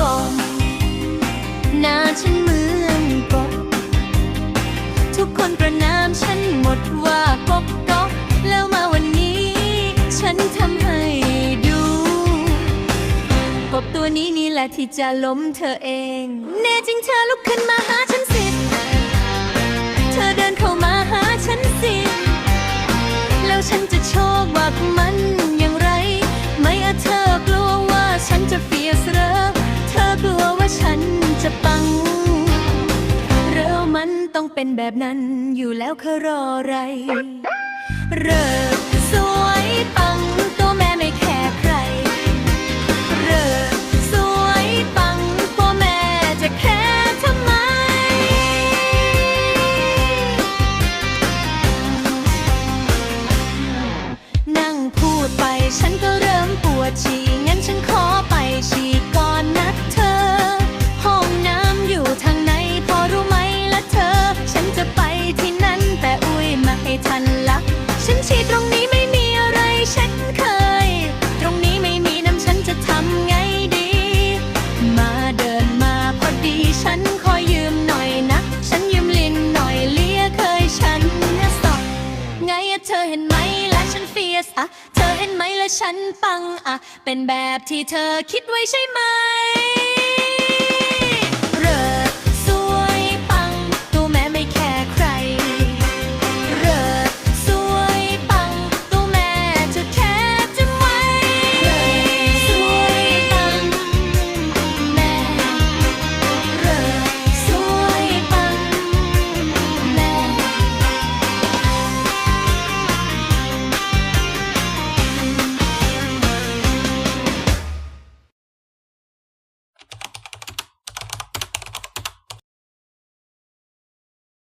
ก่อนหน้าฉันเหมือนกบทุกคนประนามฉันหมดว่ากบกบแล้วมาวันนี้ ฉันทำให้ดูกบตัวนี้นี่แหละที่จะล้มเธอเอง แน่จริงเธอลุกขึ้นมาหาฉัน ต้องเป็นแบบนั้นอยู่แล้วเคยรออะไรเริกสวยปังตัวแม่ไม่แคร์ใคร เริกสวยปังพ่อแม่จะแคร์ทำไม นั่งพูดไปฉันก็เริ่มปวดฉี่ ทันละฉันฉี่ตรงนี้ไม่มีอะไรฉันเคย ตรงนี้ไม่มีน้ำฉันจะทำไงดี มาเดินมาพอดีฉันขอยืมหน่อยนะ ฉันยืมลินหน่อยเลียเคยฉันนะสอบไงอะเธอเห็นไหมและฉันเฟียสอะเธอเห็นไหมและฉันปังอะเป็นแบบที่เธอคิดไว้ใช่ไหม